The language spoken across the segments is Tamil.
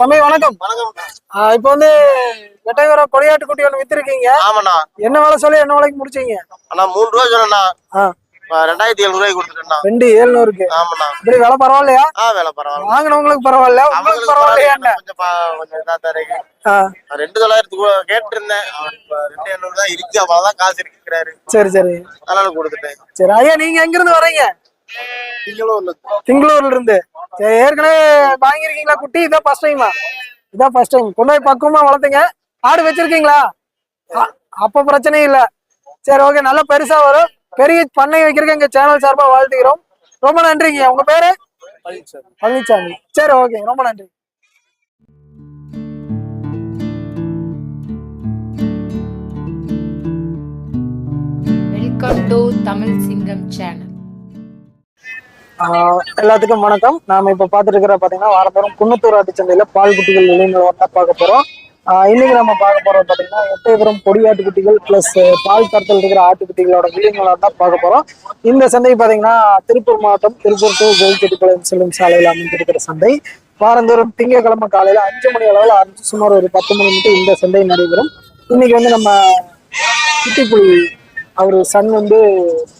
தம்பி வணக்கம். இப்போ வந்து வெட்டையூர கொடியாட்டு குட்டி ஒன்று வித்திருக்கீங்க. ஆமாண்ணா. என்ன வேலை சொல்லி என்ன வேலைக்கு முடிச்சீங்க? அண்ணா மூணு ரூபா சொன்னேண்ணா. ஆ. ரெண்டாயிரத்தி எழுநூறு ரூபாய்க்கு கொடுத்துட்டேண்ணா. ரெண்டு ஏழுநூறுக்கு ஆமாண்ணா. இப்படி விலை பரவாயில்லையா? ஆ வேலை பரவாயில்ல. வாங்கினவங்களுக்கு பரவாயில்ல உங்களுக்கு பரவாயில்லையா பரவாயில்ல கொஞ்சம் இதா ரெண்டு தொள்ளாயிரத்துக்கு கூட கேட்டிருந்தேன். அவர் இப்ப ரெண்டு எண்ணூறு தான் இருக்கு. அவன் தான் காசு இருக்கிறாரு சரி சரி. அதனால கொடுத்துட்டேன். சரி ஐயா நீங்க எங்க இருந்து வர்றீங்க நீங்களும் ஒண்ணு திங்களூர்ல இருந்து. ஏற்கனவே வாங்கியிருக்கீங்களா குட்டி? இதான் ஃபர்ஸ்ட் டைமா இதான் ஃபர்ஸ்ட் டைம் கொண்டு போய் பக்குவமா வளர்த்துங்க. ஆடு வச்சிருக்கீங்களா? அப்ப பிரச்சனை இல்ல. சரி ஓகே நல்லா பெருசா வரும். பெரிய பண்ணை வைக்கிறதுக்கு எங்க சேனல் சார்பா வாழ்த்துக்கிறோம். ரொம்ப நன்றிங்க. உங்க பேரு? பழனிசாமி சரி ஓகே ரொம்ப நன்றி. வெல்கம் டு தமிழ் சிங்கம் சேனல் எல்லாத்துக்கும் வணக்கம். நாம இப்ப பாத்துட்டு இருக்கிற பாத்தீங்கன்னா வாரந்தோறும் குன்னத்தூர் ஆட்டுச்சந்தையில பால் குட்டிகள் விளைநிலவரம் தான் பார்க்க போறோம். இன்னைக்கு நம்ம பார்க்க போறோம் பாத்தீங்கன்னா எட்டயபுரம் பொடி ஆட்டுக்குட்டிகள் பிளஸ் பால் தரத்தில் இருக்கிற ஆட்டுக்குட்டிகளோட விளைநிலவரம் தான் பார்க்க போறோம். இந்த சந்தை பாத்தீங்கன்னா திருப்பூர் மாவட்டம் திருப்பூர் டு கோவிச்செட்டிப்பாளையம் செல்லும் சாலையில் அமைந்திருக்கிற சந்தை. வாரந்தோறும் திங்கட்கிழமை காலையில அஞ்சு மணி அளவில் அஞ்சு சுமார் ஒரு பத்து மணி மட்டும் இந்த சந்தை நடைபெறும். இன்னைக்கு வந்து நம்ம குட்டிப்புலி அவர் சன் வந்து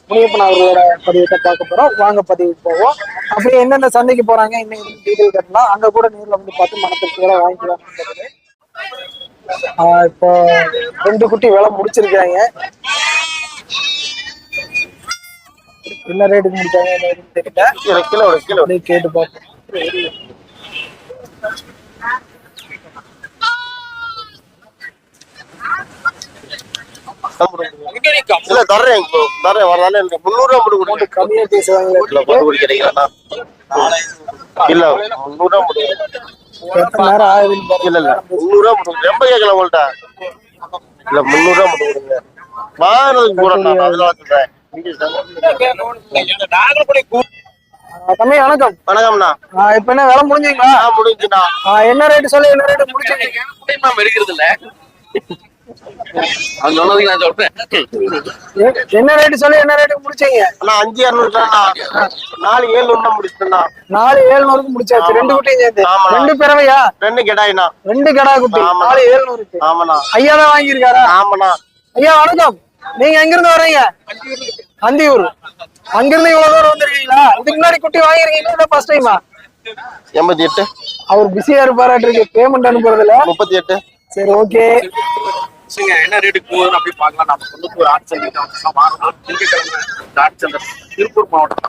முனியப்பன் அவர்களோட பதிவத்தை பார்க்க போறோம். வாங்க பதிவுக்கு போவோம். அப்படியே எந்தெந்த சந்தைக்கு போறாங்க இன்னைக்கு டீட்டெயில் கட்டலாம் அங்க கூட நேர்ல வந்து பார்த்து மனத்திற்கு வாங்கிக்கலாம் ஆஹ் இப்போ ரெண்டு குட்டி விலை முடிச்சிருக்காங்க. என்ன ரேட்டுக்கு முடிச்சாங்க என்ன தெரியல. Kilo kilo kilo. அப்படியே கேட்டு இல்ல தர்றேன் தர்றேன் வரதால எனக்கு முந்நூறு ரூபா கொடுங்க. பேசுவாங்களே. இல்ல முந்நூறு ரூபா. இல்ல இல்ல முந்நூறு ரூபா ரொம்ப கேட்கல உங்கள்ட்ட. இல்ல முந்நூறு ரூபா மட்டும் கொடுங்க. சொல்றேன். தம்பி வணக்கம். வணக்கம்ண்ணா. இப்ப என்ன விலை முடிஞ்சீங்களா? முடிஞ்சுண்ணா. என்ன ரேட்டு சொல்லி என்ன ரேட்டு இருக்கிறது இல்ல. நான் என்ன சொல்லி என்ன ரேட்டுக்கு முடிச்சீங்க? அண்ணா அஞ்சு இரநூறு நாலு ஏழு ஒண்ணா முடிச்சுட்டேண்ணா நாலு ஏழுநூறுக்கு முடிச்சாச்சு. ரெண்டு குட்டியும் சேர்த்து. ரெண்டு பிறவையா? ரெண்டு கெடாயிண்ணா. ரெண்டு கடா குட்டி. நாலு ஏழுநூறுக்கு ஆமாண்ணா. ஐயா தான் வாங்கியிருக்காரா? ஆமாண்ணா. ஐயா வணக்கம். நீங்க எங்க இருந்து வர்றீங்க? அந்தியூர். அங்கிருந்து இவ்வளவு தூரம் வந்திருக்கீங்களா? இதுக்கு முன்னாடி குட்டி வாங்கிருக்கீங்களா ஃபர்ஸ்ட் டைமா எண்பத்தி எட்டு. அவர் பிஸியா இருப்பாராட்டிருக்கு. பேமெண்ட் அனுப்புறதுல முப்பத்தி எட்டு. சரி ஓகே சரிங்க, என்ன ரேட்டுக்கு போகுதுன்னு அப்படி பார்க்கலாம். நம்ம தொண்ணூத்தி ஆட் சந்தை தான் வாரம் திங்கட்கிழமை திருப்பூர் மாவட்டம்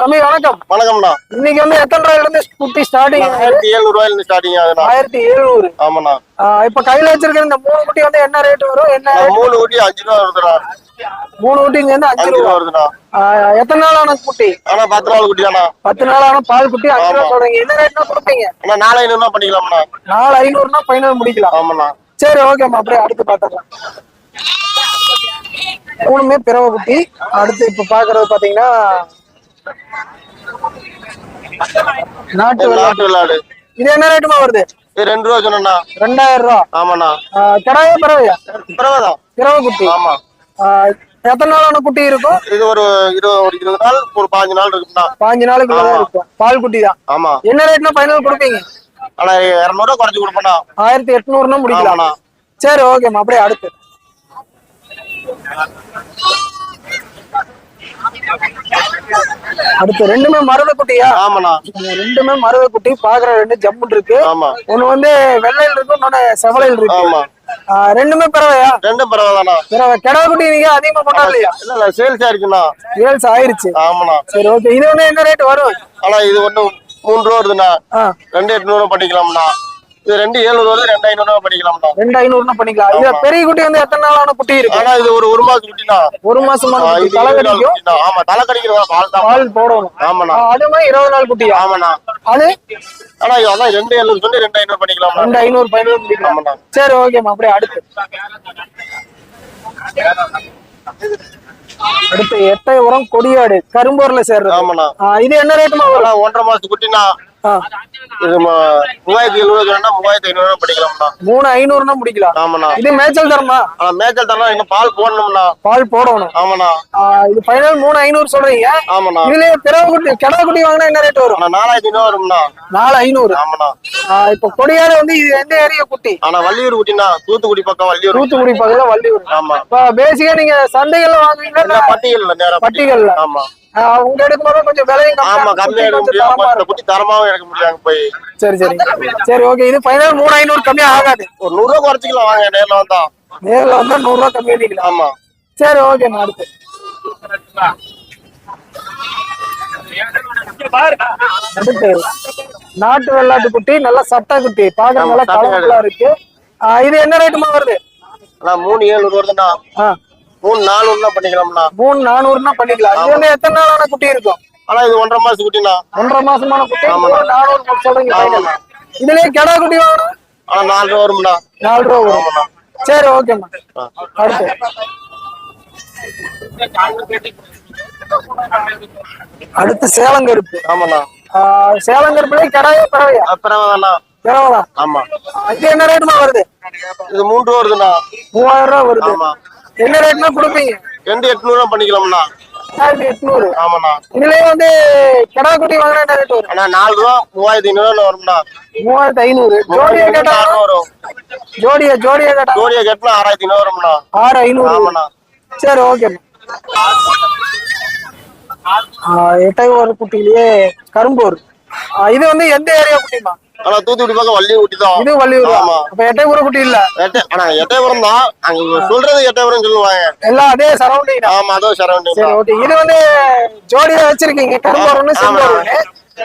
தம்பி வணக்கம். வணக்கம்ண்ணா இன்னைக்கு வந்து எத்தனை ரூபாயில இருந்து குட்டி ஸ்டார்டிங் ஆயிரத்தி எழுநூறு ரூபாயில இருந்து ஸ்டார்டிங் ஆகுதுண்ணா ஆயிரத்தி எழுநூறு. ஆமாண்ணா இப்ப கையில வச்சிருக்கிற இந்த மூணு குட்டி வந்து என்ன ரேட் வரும்? என்ன மூணு ஊட்டி அஞ்சு ரூபா வருதுண்ணா மூணு குட்டி சேர்ந்து அஞ்சு ரூபா. வருதுண்ணா ஆஹ் எத்தனை நாள் ஆன குட்டி? ஆனா பத்து நாள் குட்டி தானா பத்து நாள் ஆன பால் குட்டி அஞ்சு ரூபா. சொல்றீங்க. என்ன ரேட்னா கொடுப்பீங்க? அண்ணா நாலு ஐநூறுனா பண்ணிக்கலாம்ண்ணா. நாலு ஐநூறுனா ஃபைனல் முடிக்கலாம். ஆமாண்ணா. சரி ஓகேம்மா அப்படியே அடுத்து பார்த்துக்கலாம் மூணுமே பிறவை குட்டி. அடுத்து இப்ப பாக்குறது பாத்தீங்கன்னா நாட்டு நாட்டு விளையாடு. இது என்ன ரேட்டுமா வருது? ரெண்டு ரூபா சொன்னா ரெண்டாயிரம் ரூபா. ஆமாண்ணா. கிடாயா பிறவையா? பரவாயில்ல பிறவை குட்டி. ஆமா. எத்தனை நாளான குட்டி இருக்கும்? இது ஒரு இருபது ஒரு இருபது நாள் ஒரு பாஞ்சு நாள் இருக்குண்ணா பாஞ்சு. இருக்கும். பால் குட்டி தான் ஆமா. என்ன ரேட்னா ஃபைனல் கொடுப்பீங்க? ஆனா இரநூறுவா குறைச்சு கொடுப்பேண்ணா ஆயிரத்தி எட்நூறுனா முடிக்கலாம். ஆமாண்ணா. சரி ஓகேம்மா அப்படியே அடுத்து. அடுத்து ரெண்டுமே மருத குட்டியா ஆமாண்ணா ரெண்டுமே மருத குட்டி பாக்குற ரெண்டு ஜம்முன் இருக்கு. ஆமா. ஒண்ணு வந்து வெள்ளையில் இருக்கு இன்னொன்னு செவலையில் இருக்கு. ஆமா. ரெண்டுமே பிறவையா? ரெண்டும் பரவாயில்லண்ணா பிறவை. கிடா குட்டி நீங்க அதிகமா கொண்டாடலையா? இல்ல இல்ல சேல்ஸ் ஆயிருக்குண்ணா ஏல்ஸ் ஆயிருச்சு. ஆமாண்ணா. சரி ஓகே இது வந்து என்ன ரேட் வரும்? ஆனா இது ஒண்ணு மூணு ரூபா வருதுண்ணா ரெண்டு எட்நூறு பண்ணிக்கலாம்ண்ணா. இது ரெண்டு ஏழுநூறு வருது ரெண்டு ஐநூறு பண்ணிக்கலாம்ண்ணா. ரெண்டு ஐநூறுனா பண்ணிக்கலாம். ஆமா. பெரிய குட்டி வந்து எத்தனை நாளான குட்டி இருக்கு? ஆனா இது ஒரு ஒரு மாசம் குட்டிண்ணா. ஒரு குட்டி. இது தலை கடிக்கும். ஆமா தலை கடிக்கிறதா பால் தான். பால் போடணும். ஆமாண்ணா. அது மாதிரி இருபது நாள் குட்டியா ஆமாண்ணா. அது? ஆனா இது அதான் ரெண்டு எழுநூறு சொல்லி ரெண்டு ஐநூறு பண்ணிக்கலாம்ண்ணா. ரெண்டு ஐநூறு பதினூறு முடிக்கலாம் ஆமாண்ணா. சரி ஓகேம்மா. அப்படியே அடுத்து. அடுத்து எட்டயபுரம் கொடியாடு கரும்பூர்ல சேர்றது. ஆமாண்ணா. இது என்ன ரேட்டுமா ஒன்றரை மாசத்து ம- மூவாயிரத்தி எழுநூறு வேணா மூவாயிரத்தி ஐநூறு படிக்கலாம்ண்ணா. மூணு ஐநூறுனா முடிக்கலாம் ஆமாண்ணா. இது மேய்ச்சல் தரமா ஆனா மேய்ச்சல் தானே இன்னும் பால் போடணும்ண்ணா. பால் போடணும். ஆமாண்ணா. இது ஃபைனல் மூணு ஐநூறு சொல்றீங்க. ஆமாண்ணா. பிறகு குட்டி கிடா குட்டி வாங்கினா என்ன ரேட் வரும்? நாலாயிரத்தி ஐநூறு வரும்ண்ணா. நாலு ஐநூறு. ஆமாண்ணா. இப்ப கொடியாடு வந்து இது எந்த ஏரியா குட்டி? ஆனா வள்ளியூர் குட்டிண்ணா. தூத்துக்குடி பக்கம் வள்ளியூர் தூத்துக்குடி பக்கத்துல வள்ளியூர். ஆமா. இப்ப பேசிக்கா நீங்க சந்தைகள்ல வாங்குவீங்களா? நேரம் பட்டிகள்ல ஆமா. உங்க எடுக்கும்போது கொஞ்சம் விலையும் ஆமா கம்மியா எடுக்க முடியும். தரமா தரமாவும் எடுக்க முடியாது. போய் சரி. சரி சரி. ஓகே இது ஃபைனல் மூணு ஐநூறு கம்மியா ஆகாது. ஒரு நூறு ரூபா குறைச்சிக்கலாம் வாங்க நேர்ல வந்தா. நேர்ல வந்தா நூறு ரூபா கம்மி பண்ணிக்கலாம். ஆமா. சரி ஓகே அடுத்து. அடுத்து. நாட்டு வெள்ளாட்டு குட்டி நல்ல சட்டை குட்டி. பாக்குற நல்லா கலர்ஃபுல்லா இருக்கு. இது என்ன ரேட்டுமா வருது? ஆனா மூணு ஏழுநூறு வருதுண்ணா. மூணு நானூறுனா பண்ணிக்கலாம்ண்ணா. மூணு நானூறுனா பண்ணிக்கலாம். இது வந்து எத்தனை நாளான குட்டி இருக்கும்? ஆனா இது ஒன்றரை மாசம் குட்டிண்ணா ஒன்றரை மாசமான குட்டி. நானூறு சொல்றீங்க. இதுலயே கிடா குட்டி வாங்கணும். ஆனா நாலு ரூபா வரும்ண்ணா. நாலு ரூபா வரும். ஆமாண்ணா. சரி ஓகேம்மா. அடுத்து. அடுத்து சேலங்கருப்பு. ஆமாண்ணா. சேலங்கருப்புலயே கிடாயே பறவையா அப்புறம் வேணா பரவாயில்ல? ஆமா. இது என்ன ரேட்டுமா வருது? இது மூன்று ரூபா வருதுண்ணா. மூவாயிரம் ரூபா வருது. என்ன ரேட்னா கொடுப்பீங்க? ரெண்டு எட்நூறுவா பண்ணிக்கலாம்ண்ணா. ஆயிரத்தி எட்நூறு. ஆமாண்ணா. இதுலயே வந்து கிடா குட்டி வாங்கினா என்ன ரேட் வரும்? ஆனா நாலு ரூபா மூவாயிரத்தி ஐநூறுவா வரும்ண்ணா. மூவாயிரத்தி ஐநூறு. ஜோடியா கேட்டா? வரும் ஜோடியா ஜோடியா கேட்டா? ஜோடியா கட்டினா ஆறாயிரத்தி ஐநூறு வரும்ண்ணா. ஆறு ஐநூறு. ஆமாண்ணா. சரி ஓகே எட்டாயிரம் ஒரு. குட்டிலேயே கரும்பூர் இது வந்து எந்த ஏரியா குட்டிமா ஆனா தூத்துக்குடி பக்கம் வள்ளி குட்டி தான். இது வள்ளியூர்? ஆமா. அப்ப எட்டயபுரம் குட்டி இல்ல? எட்டை ஆனா எட்டயபுரம் தான். அங்க சொல்றது எட்டயபுரம் சொல்லுவாங்க. எல்லாம் அதே சரௌண்டிங் தான். ஆமா அதோ சரௌண்டிங் சரி ஓகே இது வந்து ஜோடியா வச்சிருக்கீங்க. கரும்பூர்னு செம்பூர்னு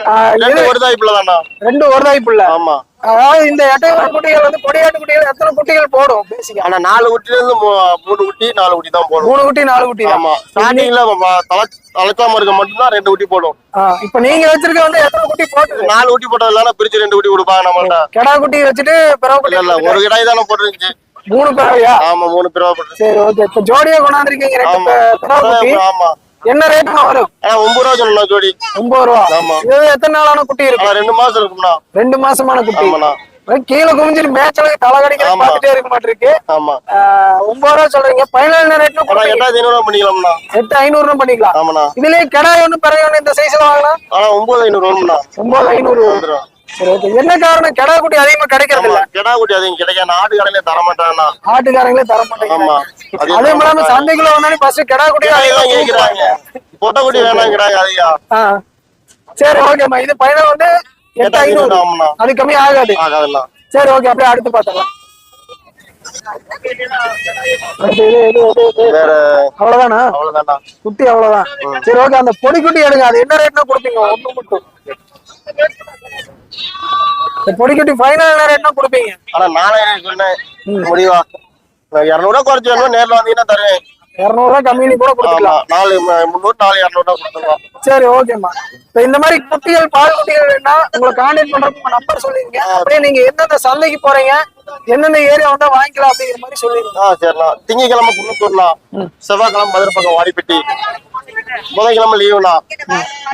ஆ, இது ரெண்டு ஒரு தாய்ப்புல தான்ண்ணா ரெண்டு ஒரு தாய்ப்புள்ள ஆமா. அதாவது இந்த எட்டயபுரம் குட்டிகள் வந்து கொடியாட்டு குட்டிகள் எத்தனை குட்டிகள் போடும்? பேசிக்கா ஆனா நாலு குட்டில இருந்து மூணு குட்டி நாலு குட்டி தான் போடும். மூணு குட்டி நாலு குட்டி. ஆமா. ஸ்டார்டிங்ல தலைக்காம இருக்க மட்டும்தான் ரெண்டு குட்டி போடும். இப்ப நீங்க வச்சிருக்க வந்து எத்தனை குட்டி போட்டுது? நாலு குட்டி போட்டதுல பிரிச்சு ரெண்டு குட்டி கொடுப்பாங்க நம்மள்ட்ட. கெடா குட்டி வச்சுட்டு இல்ல குட்டி இல்ல ஒரு கிடாய் தானே போட்டுருந்துச்சு. மூணு பிறவையா ஆமா மூணு பிறவா போட்டு சரி ஓகே இப்ப ஜோடியா கொண்டாந்துருக்கீங்க பிறவை ஆமா. என்ன ரேட்னா வரும்? ஒன்பது ரூபா சொல்லணும் ஜோடி. ஒன்பது ரூபா. ஆமா. இது எத்தனை நாளான குட்டி இருக்கும் ஆனா ரெண்டு மாசம் இருக்கும்ண்ணா. ரெண்டு மாசமான குட்டி. கீழே குமிஞ்சிட்டு மேட்ச்ல தலை கடிக்கிற ஆமா. பார்த்துட்டே இருக்க மாட்டிருக்கு. ஆமா. ஒன்பது ரூபா சொல்றீங்க. பதினேழு ஆனா எட்டாயிரத்தி ஐநூறு ரூபா பண்ணிக்கலாம்ண்ணா. எட்டு ஐநூறு பண்ணிக்கலாம். ஆமாண்ணா. இதுலயே கிடாய் ஒண்ணு பிறகு இந்த சைஸ்ல வாங்கலாம். ஆனா ஒன்பது ஐநூறு வரும்ண்ணா ஒன்பது ஐநூறு. வந்துடும் சரி ஓகே என்ன காரணம்? கிடா குட்டி அதிகமா கிடைக்கிறது இல்ல கிடா குட்டி அதிகம் ஆட்டு கடையில தர மாட்டாங்கண்ணா ஆட்டுக்காரங்களே தர ஆமா. மாட்டேங்கிறாங்க அது இல்லாம சந்தைக்குள்ள வந்தாலும் ஃபர்ஸ்ட் கிடா குட்டி அதிகமா கேக்குறாங்க பொட்டை குட்டி வேணாங்கிறாங்க அதிகா. சரி. ஓகேம்மா இது பையனை வந்து எட்டு ஐநூறு. அது கம்மி ஆகாது. சரி ஓகே அப்படியே அடுத்து. வேற அவ்வளவுதானா? குட்டி அவ்வளவுதான். சரி ஓகே அந்த பொடி குட்டி எடுங்க. அது என்ன ரேட்னா கொடுப்பீங்க? ஒண்ணு மட்டும். இந்த பொடி குட்டி ஃபைனல் என்ன ரேட்னா கொடுப்பீங்க. ஆனா நாலாயிரம் சொன்னேன் முடிவா? இரநூறுவா குறைச்சு வேணும் நேர்ல வந்தீங்கன்னா தருவேன்? இருநூறுவா கம்மி கூட கொடுத்துக்கலாம். நாலு முந்நூறு நாலு இரநூறுவா கொடுத்துருவோம் சரி ஓகேம்மா இப்ப இந்த மாதிரி குட்டிகள் பால் குட்டிகள் வேணா உங்களை கான்டாக்ட் பண்றதுக்கு உங்க நம்பர் சொல்லிருங்க. அப்படியே நீங்க எந்தெந்த சந்தைக்கு போறீங்க எந்தெந்த ஏரியா வந்தா வாங்கிக்கலாம் அப்படிங்கிற மாதிரி சொல்லிருங்க. ஆ சரிண்ணா திங்கக்கிழமை குன்னத்தூர்ண்ணா செவ்வாய்க்கிழமை மதுரை பக்கம் வாடிப்பட்டி. புதன்கிழமை லீவுண்ணா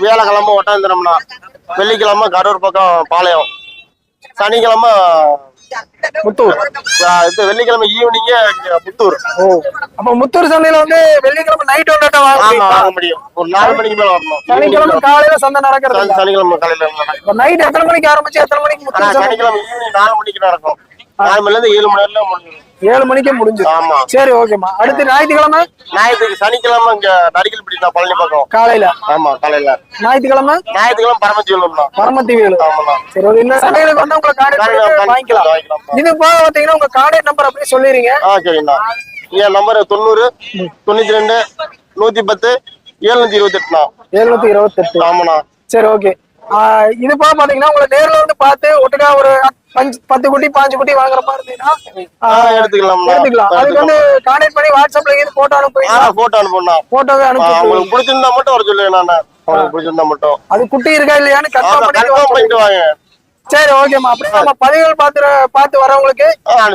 வியாழக்கிழமை ஒட்டாந்திரம்ண்ணா வெள்ளிக்கிழமை கரூர் பக்கம் பாளையம். சனிக்கிழமை முத்தூர். இது வெள்ளிக்கிழமை ஈவினிங்க புத்தூர் ஓ அப்ப முத்தூர் சந்தையில வந்து வெள்ளிக்கிழமை நைட் ஆமா வாங்க முடியும். ஒரு நாலு மணிக்கு மேல வரணும். சனிக்கிழமை காலையில சந்தை நடக்கிறது சனி- சனிக்கிழமை காலையில நைட் எத்தனை மணிக்கு ஆரம்பிச்சு எத்தனை மணிக்கு முத்தூர் சனிக்கிழமை ஈவினிங் நாலு மணிக்கு நடக்கும். நாலு மணில இருந்து ஏழு மணி நேரம் முடிஞ்சிடும். ஏழு மணிக்கே முடிஞ்சிடும் ஆமா. சரி ஓகேம்மா. அடுத்து ஞாயிற்றுக்கிழமை? ஞாயிற்றுக்கு சனிக்கிழமை இங்க நடிக்கல் பிடிக்கலாம் பழனி பக்கம். காலையில. ஆமா காலையில. ஞாயிற்றுக்கிழமை? ஞாயிற்றுக்கிழமை பரமத்தி சொல்லணும்னா பரமத்தி வேலு ஆமாண்ணா. சரி ஓகே. இந்த சந்தைகளுக்கு வந்து காலையில பண்ணி வாங்கிக்கலாம். இது போக பாத்தீங்கன்னா உங்க கான்டாக்ட் நம்பர் அப்படியே சொல்லிடுங்க ஆ சரிண்ணா. என் நம்பர் தொண்ணூறு தொண்ணூத்தி ரெண்டு நூத்தி பத்து எழுநூத்தி இருபத்தி எட்டுண்ணா எழுநூத்தி இருபத்தெட்டு. ஆமாண்ணா. சரி ஓகே. இது போக பாத்தீங்கன்னா உங்களை நேர்ல வந்து பார்த்து ஒட்டுக்கா ஒரு பஞ்சு பத்து குட்டி பாஞ்சு குட்டி வாங்குற மாதிரி இருந்தீங்கன்னா எடுத்துக்கலாம்ண்ணா எடுத்துக்கலாம் அதுக்கு வந்து கான்டாக்ட் பண்ணி வாட்ஸ்அப்ல இது போட்டோ ஆ அனுப்புவீங்க போட்டோ அனுப்புண்ணா போட்டோவே அனுப்பி உங்களுக்கு பிடிச்சிருந்தா மட்டும் வர சொல்லுவேன் நான் உங்களுக்கு பிடிச்சிருந்தா மட்டும். அது குட்டி இருக்கா இல்லையான்னு கன்ஃபார்ம் பண்ணிட்டு வாங்க. சரி ஓகேம்மா அப்படியே நம்ம பதிவுகள் பார்த்து பார்த்து வரவங்களுக்கு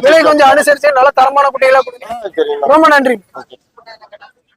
விலை கொஞ்சம் அனுசரிச்சு நல்ல தரமான குட்டிகளா கொடுங்க. ரொம்ப நன்றி.